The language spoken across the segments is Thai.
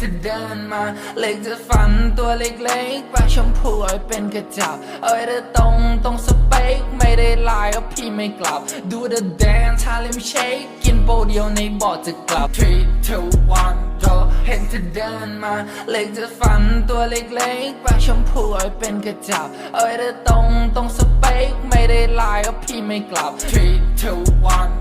เธอเดินมา เล็กจะฝันตัวเล็กๆปากชมพูเอาไว้เป็นกระจับ เอาไว้เธอตรงตรงสเปคไม่ได้ไลน์ก็พี่ไม่กลับ ดูเธอแดนชาเลมเชคกินโปรเดียวในบอดจะกลับ three two one go เห็นเธอเดินมา เล็กจะฝันตัวเล็กๆปากชมพูเอาไว้เป็นกระจับ เอาไว้เธอตรงตรงสเปคไม่ได้ไลน์ก็พี่ไม่กลับ three two one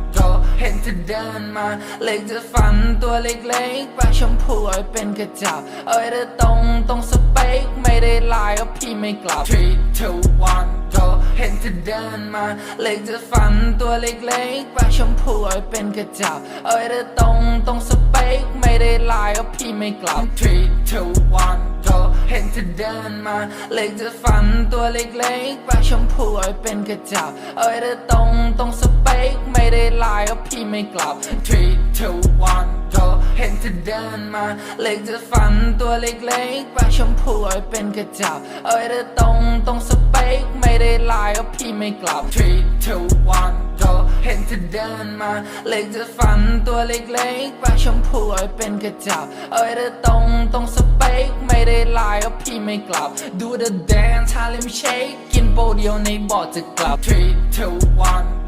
เห็นจะเดินมา เล็กจะฝันตัวเล็กๆปากชมพูเอาไว้เป็นกระจับ เอาไว้เธอตรงตรงสเปค ไม่ได้ลายก็พี่ไม่กลับ three two one go เห็นจะเดินมา เล็กจะฝันตัวเล็กๆปากชมพูเอาไว้เป็นกระจับ เอาไว้เธอตรงตรงสเปค ไม่ได้ไลน์ก็พี่ไม่กลับ three two one go เห็นเธอเดินมา เล็กจะฝันตัวเล็กๆปากชมพูเอ้ยเป็นกระจับ เอ้ยเธอตรงตรงสเปค ไม่ได้ไลน์ก็พี่ไม่กลับ three two one เห็นเธอเดินมา เล็กจะฝันตัวเล็กๆปากชมพูเอาไว้เป็นกระจับ เอาไว้เธอตรงตรงสเปค ไม่ได้ลน์ก็พี่ไม่กลับ three two one go เห็นเธอเดินมา เล็กจะฝันตัวเล็กๆปากชมพูเอาไว้เป็นกระจับ เอาไว้เธอตรงตรงสเปค ไม่ได้ลน์ก็พี่ไม่กลับดูเธอแดนชาเลมเชคกินโปรเดียวในบอร์ดจะกลับ three two one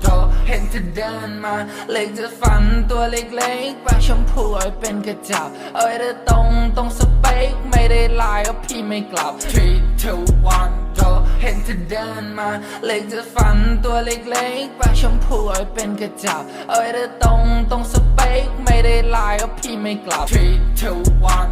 ธอเดินมา เล็กจะฝันตัวเล็กๆปากชมพูเอเป็นกระจับ เอาไว้เธอตรงตรงสเปคไม่ได้ลน์ก็พี่ไม่กลับ three two one go เห็นเธอเดินมา เล็กจะฝันตัวเล็กๆปากชมพูเอเป็นกระจับ เอาไว้เธอตรงตรงสเปคไม่ได้ลน์ก็พี่ไม่กลับ three two one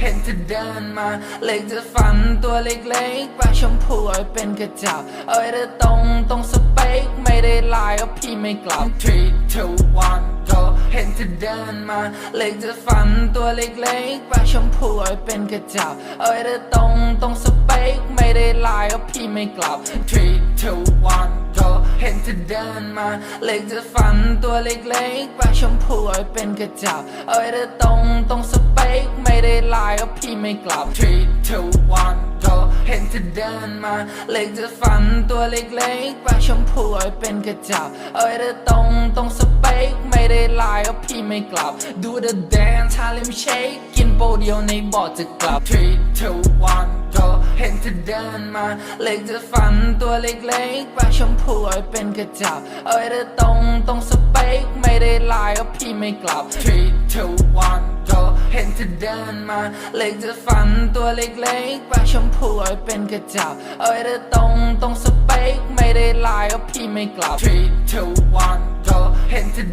เห็นเธอเดินมา เล็กจะฝันตัวเล็กๆปากชมพูเอาไว้เป็นกระจับเอาไว้เธอตรงตรงสเปคไม่ได้ไลน์ก็พี่ไม่กลับ three two one go เห็นเธอเดินมา เล็กจะฝันตัวเล็กๆปากชมพูเอาไว้เป็นกระจับเอาไว้เธอตรงตรงสเปคไม่ได้ไลน์ก็พี่ไม่กลับ three two one go เห็นเธอเดินมา เล็กจะฝันตัวเล็กๆปากชมพูเอาไว้เป็นกระจับเอาไว้เธอตรงตรงสเปคไม่ ไลน์ก็พี่ไม่กลับ three two one go เห็นเธอเดินมาเล็กจะฝันตัวเล็กๆปากชมพูเอาไว้เป็นกระจับ เอ้ยเธอตรงตรงสเปคไม่ได้ไลน์ก็พี่ไม่กลับ ดูเธอแดนชาเลมเชคกินโปรเดียวในบอร์ดจะกลับ three two one ห็นเธอเดินมา เล็กจะฝันตัวเล็กๆปากชมพูเอาไว้เป็นกระจับ เอาไว้เธอตรงตรงสเปคไม่ได้ไลน์ก็พี่ไม่กลับ three two one go เห็นเธอเดินมา เล็กจะฝันตัวเล็กๆปากชมพูเอาไว้เป็นกระจับ เอาไว้เธอตรงตรงสเปคไม่ได้ไลน์ก็พี่ไม่กลับ three two one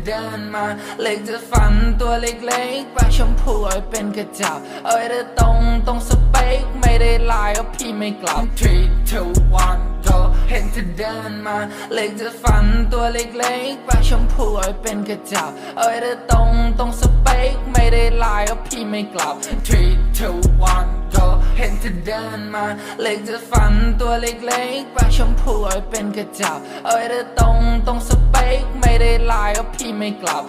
เดินมาเล็กจะฝันตัวเล็กๆปากชมพูเอาไว้เป็นกระจับเอาไว้เธอตรงตรงสเปคไม่ได้ไลน์ก็พี่ไม่กลับ three two one go เห็นเธอเดินมาเล็กจะฝันตัวเล็กๆปากชมพูเอาไว้เป็นกระจับเอาไว้เธอตรงตรงสเปคไม่ได้ไลน์ก็พี่ไม่กลับ three two one เห็นเธอเดินมา เล็กจะฝันตัวเล็กๆปากชมพูเอาไว้เป็นกระจับ เอาไว้เธอตรงตรงสเปค ไม่ได้ลายก็พี่ไม่กลับ